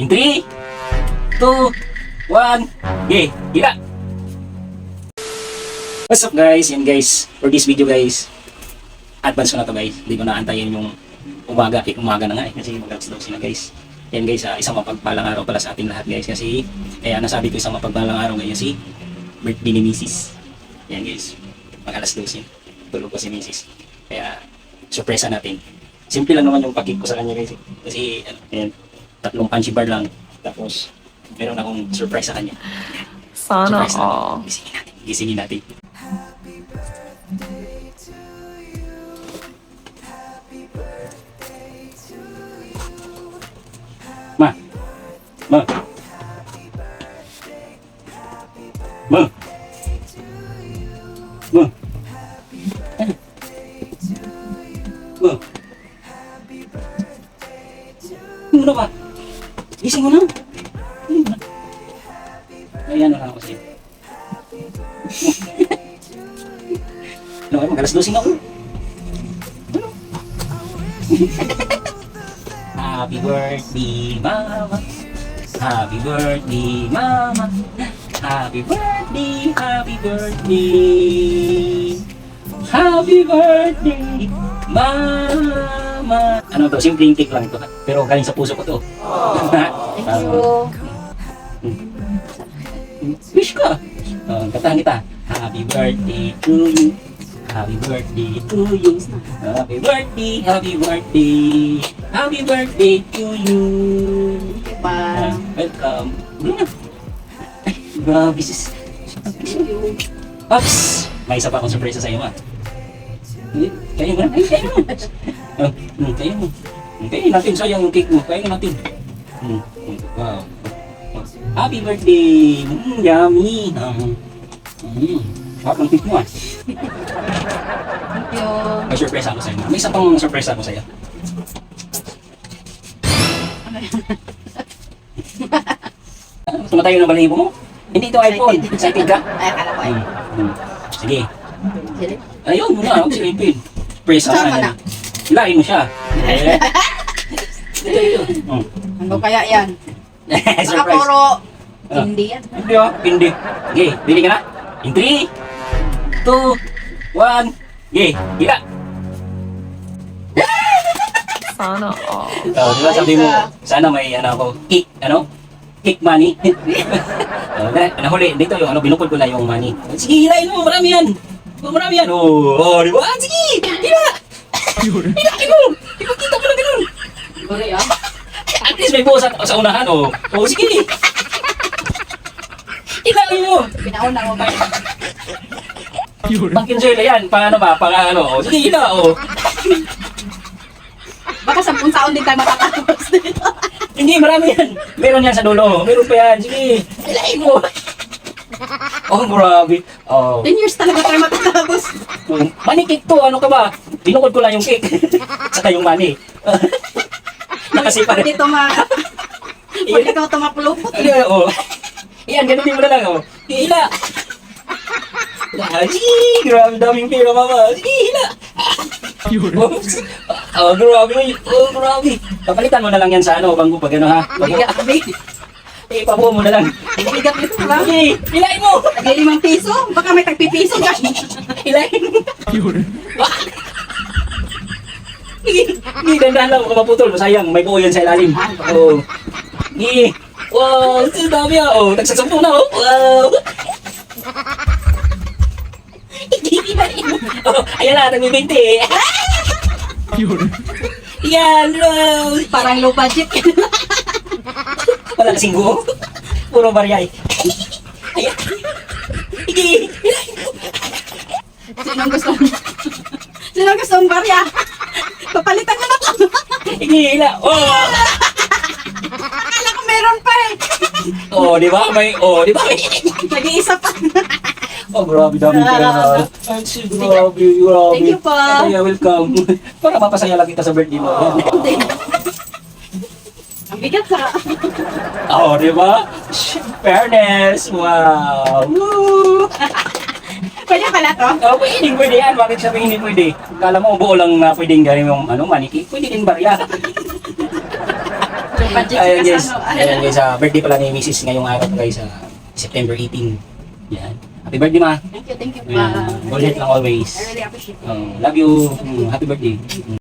In 3, 2, 1, okay, gila! What's up guys? Yan guys, for this video guys, advance ko na to guys. Hindi ko na antayin yung umaga, eh, umaga na nga eh, kasi mag-alas 12 na guys. Yan guys, ah, isang mapagpalang araw pala sa ating lahat guys kasi kaya nasabi ko isang mapagpalang araw ngayon si birthday ni Mrs. Yan guys, mag alas 12. Tulog ko si Mrs. Kaya surpresa natin. Simple lang naman yung pakik ko sa kanya guys. eh. Kasi ano, yan, tatlong punchy bar lang. Tapos meron akong surprise sa kanya. Sana Surprise natin. all. Gisingin natin. Gisingin natin. Ma. Ma. Ma. Ma. Ma. Gising mo na ba? Gising mo na. Ayan lang ako sa'yo. Ano mag-alas 12 na ako. Ano? Happy birthday, mama. Happy birthday, mama. Happy birthday, happy birthday. Happy birthday, mama. Ano to, simpleng cake lang to. Pero galing sa puso ko to. Thank you. Wish ka. Uh, katahan kita. Happy birthday to you. Happy birthday to you. Happy birthday, happy birthday. Happy birthday to you. Pa. Uh, welcome. Ano na? Ay, grabe sis. Thank you. Pops! May isa pa akong surprise sa iyo ah. Kain mo na. Ay, kain mo. Oh, mm, kain mo. Mm, Kain natin. Sayang yung cake mo. Kain natin. Mm, mm, Wow. Happy birthday! Mm, yummy! Um, mm, Sarap ng cake mo ah. Thank you. May surprise ako sa iyo. May isa pang surprise ako sa iyo. Ano, Tumatayo ng balahibo mo? Hindi ito iPhone. Excited ka? Ay, akala ko ay. Mm, mm. Sige. Ayun mo na, huwag silipin. Press ang Sama ano. Hilahin mo siya. Eh. Ito, ito. Oh. Ano kaya yan? Baka Surprise. puro Ah. hindi yan. Hindi oh, hindi. Okay, bili ka na. In 3, 2, 1, okay, hila. Sana all. Oh, di ba sabi mo, sana may ano ako, kick, ano? Kick money. oh, na, nahuli, dito yung ano, binukod ko na yung money. Sige, hilain mo, marami yan. Marami yan. Oh, oh di ba? Sige, hila. Hilain mo. Ipagkita mo na ganun. Puro yan. At least may buo sa, sa unahan, oh. Oh, sige. Hilain mo. Pinauna ko ba? Pang kinsuela yan. Paano ba? Pang ano? Oh, sige, hila, oh. Baka sampung taon din tayo matatapos dito. Hindi, marami yan. Meron yan sa dulo. Meron pa yan. Sige, hilain mo. Oh, grabe. Oh. 10 years talaga tayo matatapos. Money cake to, ano ka ba? Binukod ko lang yung cake. Saka yung money. Nakasipa Pag dito ma... Pag ikaw tumapulupot. Ano, oh. Yan, ganunin mo na lang, oh. Hila. Ah, Sige, grabe daming pera, mama. Hila. Oops. Oh, grabe. Oh, grabe. Papalitan mo na lang yan sa ano, bangko pag ano, ha? Bigat. Eh, pabuo mo na lang. Bigat nito ba? Sige, hilain mo. Nagli limang piso? Baka may tagpipiso ka. Hilain mo. Sige, sige, dandahan lang, baka maputol. Sayang, may buo yan sa ilalim. Oh. Sige. Wow, ang dami ah. Oh, nagsasampu na oh. Wow. Hilain mo. Oh, ayan na, nagbe-20 eh. Yan, wow. Parang low budget. Wala kasing buo. Puro baryay. Ayan. Sige, hilain mo. Sinong gusto gusto mong barya? Papalitan ko na to. Sige, hila. Oh. Akala ko meron pa eh. Oh, di ba? May, oh, di ba? Nag-iisa pa. Oh, grabe dami pera na. Grabe, grabe. Thank you po. Ay, welcome. Para mapasaya lang kita sa birthday mo. Hindi. Bigat sa... Oh, di ba? Fairness. Wow. Woo. Pwede pala to? Oh, pwedeng pwede yan. Bakit sabihin hindi pwede? Kala mo buo lang na pwedeng gawin yung ano, maniki. Pwede din barya. Budget Ayan si guys, ayan guys, ah, birthday pala ni Mrs. ngayong araw guys, sa September 18. Yan. Happy birthday ma. Thank you, thank you. Ayan, Uh, Bullet lang always. I really appreciate it. Oh, love you. Mm, happy birthday.